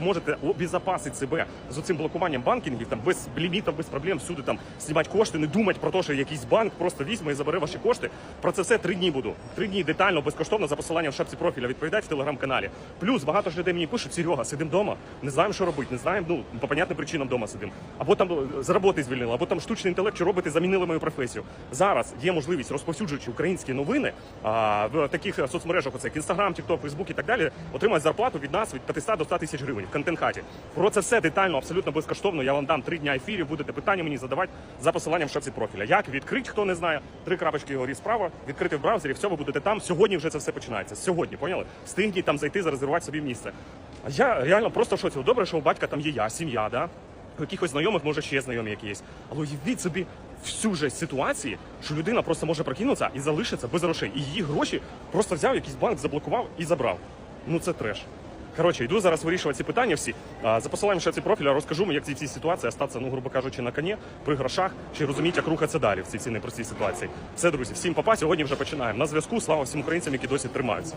можете обезопасити себе з цим блокуванням банкінгів, там без лімітів, без проблем, всюди там знімати кошти, не думати про те, що якийсь банк просто візьме і забере ваші кошти. Про це все три дні буду. Три дні детально, безкоштовно за посиланням в шапці профіля відповідати в телеграм-каналі. Плюс багато ж людей мені пишуть, Серега, сидимо вдома, не знаємо, що робити, не знаємо, ну по понятним причинам вдома сидимо. Або там е, з роботи звільнили, або там штучний інтелект, що робити, замінили мою професію. Зараз є можливість розповсюджуючи українські новини а, в таких е, соцмережах, оце як Інстаграм, Тікток, Фейсбук і так далі, отримати зарплату від нас від 500 до 100 тисяч гривень в контент-хаті. Про це все детально, абсолютно безкоштовно. Я вам дам три дня ефірів, будете питання мені задавати за посиланням в шапці профіля. Як відкрити, хто не знає, три крапочки горі справа, відкрити в браузері, все, ви будете там. Сьогодні вже це все починається. Сьогодні, поняли? Встигніть там зайти, зарезервувати собі місце. А я реально просто в шоці. Добре, що у батька там є я, сім'я, да? У якихось знайомих, може, ще знайомі якісь. Але уявіть собі всю же ситуації, що людина просто може прокинутися і залишиться без грошей. І її гроші просто взяв якийсь банк, заблокував і забрав. Ну це треш. Коротше, йду зараз вирішувати ці питання всі. За посиланням ще ці профіля розкажу як ці всі ситуації остатися, ну, грубо кажучи, на коні, при грошах, чи розуміти, як рухатися далі в цій цій непростій ситуації. Все, друзі, всім папа. Сьогодні вже починаємо. На зв'язку. Слава всім українцям, які досі тримаються.